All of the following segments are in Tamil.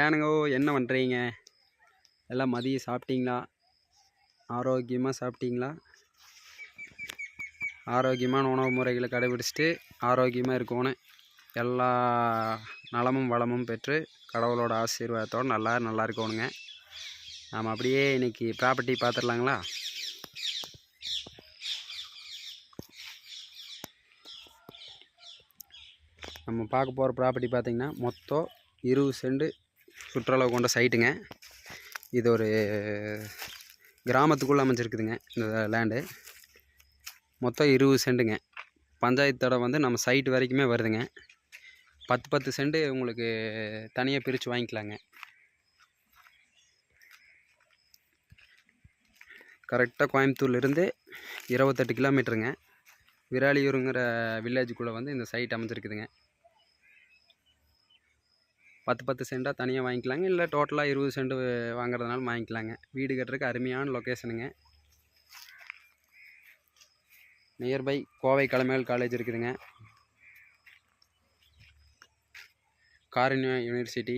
ஏனுங்கோ என்ன பண்ணுறீங்க எல்லாம் மதியம் சாப்பிட்டீங்களா? ஆரோக்கியமாக சாப்பிட்டீங்களா? ஆரோக்கியமான உணவு முறைகளை கடைபிடிச்சிட்டு ஆரோக்கியமாக இருக்கணும் எல்லா நலமும் வளமும் பெற்று கடவுளோட ஆசீர்வாதத்தோடு நல்லா நல்லா இருக்கணுங்க நாம் அப்படியே இன்றைக்கி ப்ராப்பர்ட்டி பார்த்துடலாங்களா? நம்ம பார்க்க போகிற ப்ராப்பர்ட்டி பார்த்திங்கன்னா மொத்தம் இருபது செண்டு சுற்றுலா கொண்ட சைட்டுங்க. இது ஒரு கிராமத்துக்குள்ளே அமைஞ்சிருக்குதுங்க இந்த லேண்டு. மொத்தம் இருபது சென்ட்டுங்க பஞ்சாயத்து வந்து நம்ம சைட்டு வரைக்குமே வருதுங்க. பத்து பத்து சென்ட்டு உங்களுக்கு தனியாக பிரித்து வாங்கிக்கலாங்க. கரெக்டாக கோயம்புத்தூர்லேருந்து இருபத்தெட்டு கிலோமீட்டருங்க. விராலியூருங்கிற வில்லேஜுக்குள்ளே வந்து இந்த சைட் அமைஞ்சிருக்குதுங்க. பத்து பத்து சென்ட்டாக தனியாக வாங்கிக்கலாங்க. இல்லை டோட்டலாக இருபது சென்ட் வாங்குறதுனாலும் வாங்கிக்கலாங்க. வீடு கட்டுறதுக்கு அருமையான லொக்கேஷனுங்க நியர்பை கோவை கலைமேல் காலேஜ் இருக்குதுங்க. காரண்யா யூனிவர்சிட்டி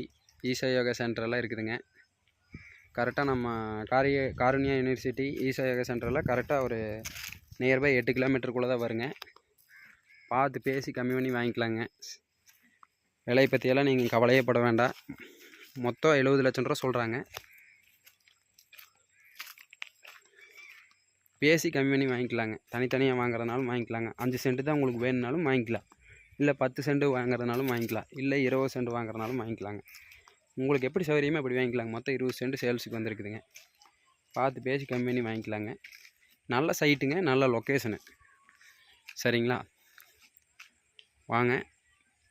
ஈசா யோகா சென்டரெல்லாம் இருக்குதுங்க. கரெக்டாக நம்ம காரிய காரண்யா யூனிவர்சிட்டி ஈசா யோகா சென்டரில் கரெக்டாக ஒரு நியர்பை எட்டு கிலோமீட்டருக்குள்ளே தான் வருங்க. பார்த்து பேசி கம்மி பண்ணி வாங்கிக்கலாங்க. விலையை பற்றியெல்லாம் நீங்கள் கவலையே பட வேண்டாம். மொத்தம் எழுபது லட்சம் ரூபா சொல்கிறாங்க பேசி கம்மி பண்ணி வாங்கிக்கலாங்க. தனித்தனியாக வாங்குறதுனாலும் வாங்கிக்கலாங்க. அஞ்சு சென்ட்டு தான் உங்களுக்கு வேணுனாலும் வாங்கிக்கலாம். இல்லை பத்து சென்ட் வாங்குறதுனாலும் வாங்கிக்கலாம். இல்லை இருபது சென்ட் வாங்குறதுனாலும் வாங்கிக்கலாங்க. உங்களுக்கு எப்படி சௌகரியமோ அப்படி வாங்கிக்கலாங்க. மொத்தம் இருபது சென்ட் சேல்ஸுக்கு வந்திருக்குதுங்க. பார்த்து பேசி கம்மி பண்ணி வாங்கிக்கலாங்க. நல்ல சைட்டுங்க நல்ல லொக்கேஷனு சரிங்களா? வாங்க.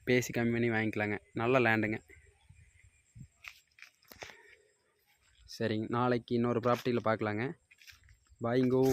பேசி கம்மி பண்ணி வாங்கிக்கலாங்க. நல்ல லேண்டுங்க. சரிங்க. நாளைக்கு இன்னொரு ப்ராப்பர்ட்டியில் பார்க்கலாங்க பாய்ங்கோ